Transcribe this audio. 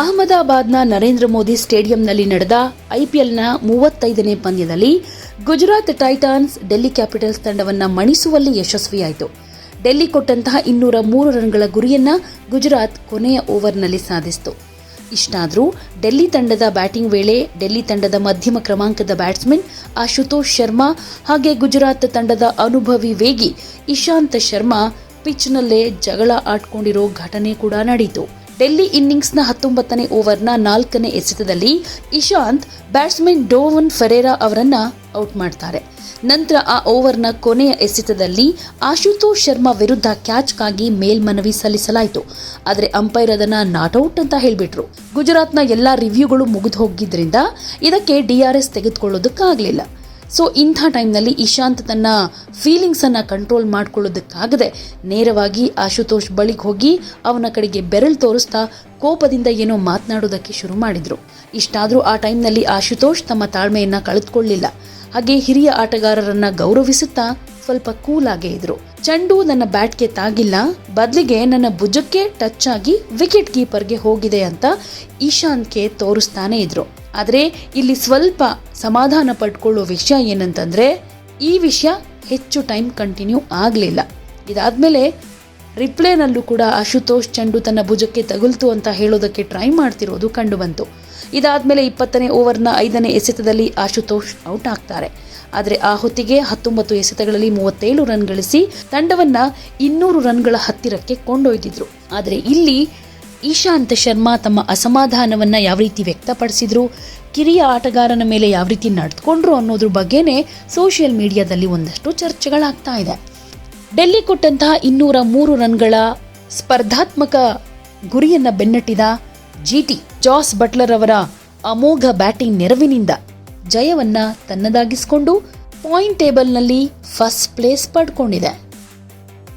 ಅಹಮದಾಬಾದ್ನ ನರೇಂದ್ರ ಮೋದಿ ಸ್ಟೇಡಿಯಂನಲ್ಲಿ ನಡೆದ ಐಪಿಎಲ್ನ ಮೂವತ್ತೈದನೇ ಪಂದ್ಯದಲ್ಲಿ ಗುಜರಾತ್ ಟೈಟಾನ್ಸ್ ಡೆಲ್ಲಿ ಕ್ಯಾಪಿಟಲ್ಸ್ ತಂಡವನ್ನು ಮಣಿಸುವಲ್ಲಿ ಯಶಸ್ವಿಯಾಯಿತು. ಡೆಲ್ಲಿ ಕೊಟ್ಟಂತಹ ಇನ್ನೂರ ಮೂರು ರನ್ಗಳ ಗುರಿಯನ್ನು ಗುಜರಾತ್ ಕೊನೆಯ ಓವರ್ನಲ್ಲಿ ಸಾಧಿಸಿತು. ಇಷ್ಟಾದರೂ ಡೆಲ್ಲಿ ತಂಡದ ಬ್ಯಾಟಿಂಗ್ ವೇಳೆ ಡೆಲ್ಲಿ ತಂಡದ ಮಧ್ಯಮ ಕ್ರಮಾಂಕದ ಬ್ಯಾಟ್ಸ್ಮನ್ ಆಶುತೋಷ್ ಶರ್ಮಾ ಹಾಗೆ ಗುಜರಾತ್ ತಂಡದ ಅನುಭವಿ ವೇಗಿ ಇಶಾಂತ್ ಶರ್ಮಾ ಪಿಚ್ನಲ್ಲೇ ಜಗಳ ಆಡ್ಕೊಂಡಿರೋ ಘಟನೆ ಕೂಡ ನಡೆಯಿತು ಡೆಲ್ಲಿ ಇನ್ನಿಂಗ್ಸ್ನ ಹತ್ತೊಂಬತ್ತನೇ ಓವರ್ನ ನಾಲ್ಕನೇ ಎಸೆತದಲ್ಲಿ ಇಶಾಂತ್ ಬ್ಯಾಟ್ಸ್ಮನ್ ಡೋವನ್ ಫೆರೇರಾ ಅವರನ್ನು ಔಟ್ ಮಾಡ್ತಾರೆ. ನಂತರ ಆ ಓವರ್ನ ಕೊನೆಯ ಎಸೆತದಲ್ಲಿ ಆಶುತೋಷ್ ಶರ್ಮಾ ವಿರುದ್ಧ ಕ್ಯಾಚ್ಗಾಗಿ ಮೇಲ್ಮನವಿ ಸಲ್ಲಿಸಲಾಯಿತು. ಆದರೆ ಅಂಪೈರ್ ಅದನ್ನ ನಾಟ್ಔಟ್ ಅಂತ ಹೇಳಿಬಿಟ್ರು. ಗುಜರಾತ್ನ ಎಲ್ಲಾ ರಿವ್ಯೂಗಳು ಮುಗಿದು ಹೋಗಿದ್ರಿಂದ ಇದಕ್ಕೆ ಡಿಆರ್ಎಸ್ ತೆಗೆದುಕೊಳ್ಳೋದಕ್ಕಾಗಲಿಲ್ಲ. ಸೊ ಇಂಥ ಟೈಮ್ನಲ್ಲಿ ಇಶಾಂತ್ ತನ್ನ ಫೀಲಿಂಗ್ಸನ್ನು ಕಂಟ್ರೋಲ್ ಮಾಡ್ಕೊಳ್ಳೋದಕ್ಕಾಗದೆ ನೇರವಾಗಿ ಆಶುತೋಷ್ ಬಳಿಗೆ ಹೋಗಿ ಅವನ ಕಡೆಗೆ ಬೆರಳು ತೋರಿಸ್ತಾ ಕೋಪದಿಂದ ಏನೋ ಮಾತನಾಡೋದಕ್ಕೆ ಶುರು ಮಾಡಿದರು. ಇಷ್ಟಾದರೂ ಆ ಟೈಮ್ನಲ್ಲಿ ಆಶುತೋಷ್ ತಮ್ಮ ತಾಳ್ಮೆಯನ್ನು ಕಳೆದುಕೊಳ್ಳಿಲ್ಲ. ಹಾಗೆ ಹಿರಿಯ ಆಟಗಾರರನ್ನು ಗೌರವಿಸುತ್ತಾ ಸ್ವಲ್ಪ ಕೂಲ್ ಆಗೇ ಇದ್ರು. ಚೆಂಡು ನನ್ನ ಬ್ಯಾಟ್ಗೆ ತಾಗಿಲ್ಲ, ಬದಲಿಗೆ ನನ್ನ ಭುಜಕ್ಕೆ ಟಚ್ ಆಗಿ ವಿಕೆಟ್ ಕೀಪರ್ಗೆ ಹೋಗಿದೆ ಅಂತ ಈಶಾಂತ್ಗೆ ತೋರಿಸ್ತಾನೆ ಇದ್ರು. ಆದರೆ ಇಲ್ಲಿ ಸ್ವಲ್ಪ ಸಮಾಧಾನ ಪಡ್ಕೊಳ್ಳೋ ವಿಷಯ ಏನಂತಂದರೆ, ಈ ವಿಷಯ ಹೆಚ್ಚು ಟೈಮ್ ಕಂಟಿನ್ಯೂ ಆಗಲಿಲ್ಲ. ಇದಾದ್ಮೇಲೆ ರಿಪ್ಲೇನಲ್ಲೂ ಕೂಡ ಆಶುತೋಷ್ ಚೆಂಡು ತನ್ನ ಭುಜಕ್ಕೆ ತಗುಲ್ತು ಅಂತ ಹೇಳೋದಕ್ಕೆ ಟ್ರೈ ಮಾಡ್ತಿರೋದು ಕಂಡುಬಂತು ಇದಾದಮೇಲೆ ಇಪ್ಪತ್ತನೇ ಓವರ್ನ ಐದನೇ ಎಸೆತದಲ್ಲಿ ಆಶುತೋಷ್ ಔಟ್ ಆಗ್ತಾರೆ. ಆದರೆ ಆ ಹೊತ್ತಿಗೆ ಹತ್ತೊಂಬತ್ತು ಎಸೆತಗಳಲ್ಲಿ ಮೂವತ್ತೇಳು ರನ್ ಗಳಿಸಿ ತಂಡವನ್ನ ಇನ್ನೂರು ರನ್ಗಳ ಹತ್ತಿರಕ್ಕೆ ಕೊಂಡೊಯ್ದಿದ್ರು. ಆದರೆ ಇಲ್ಲಿ ಇಶಾಂತ್ ಶರ್ಮಾ ತಮ್ಮ ಅಸಮಾಧಾನವನ್ನ ಯಾವ ರೀತಿ ವ್ಯಕ್ತಪಡಿಸಿದ್ರು, ಕಿರಿಯ ಆಟಗಾರನ ಮೇಲೆ ಯಾವ ರೀತಿ ನಡೆದುಕೊಂಡ್ರು ಅನ್ನೋದ್ರ ಬಗ್ಗೆನೇ ಸೋಷಿಯಲ್ ಮೀಡಿಯಾದಲ್ಲಿ ಒಂದಷ್ಟು ಚರ್ಚೆಗಳಾಗ್ತಾ ಇದೆ. ಡೆಲ್ಲಿ ಕೊಟ್ಟಂತಹ ಇನ್ನೂರ ಮೂರು ರನ್ಗಳ ಸ್ಪರ್ಧಾತ್ಮಕ ಗುರಿಯನ್ನ ಬೆನ್ನಟ್ಟಿದ ಜಿಟಿ ಜಾಸ್ ಬಟ್ಲರ್ ಅವರ ಅಮೋಘ ಬ್ಯಾಟಿಂಗ್ ನೆರವಿನಿಂದ ಜಯವನ್ನ ತನ್ನದಾಗಿಸಿಕೊಂಡು ಪಾಯಿಂಟ್ ಟೇಬಲ್ನಲ್ಲಿ ಫಸ್ಟ್ ಪ್ಲೇಸ್ ಪಡ್ಕೊಂಡಿದೆ.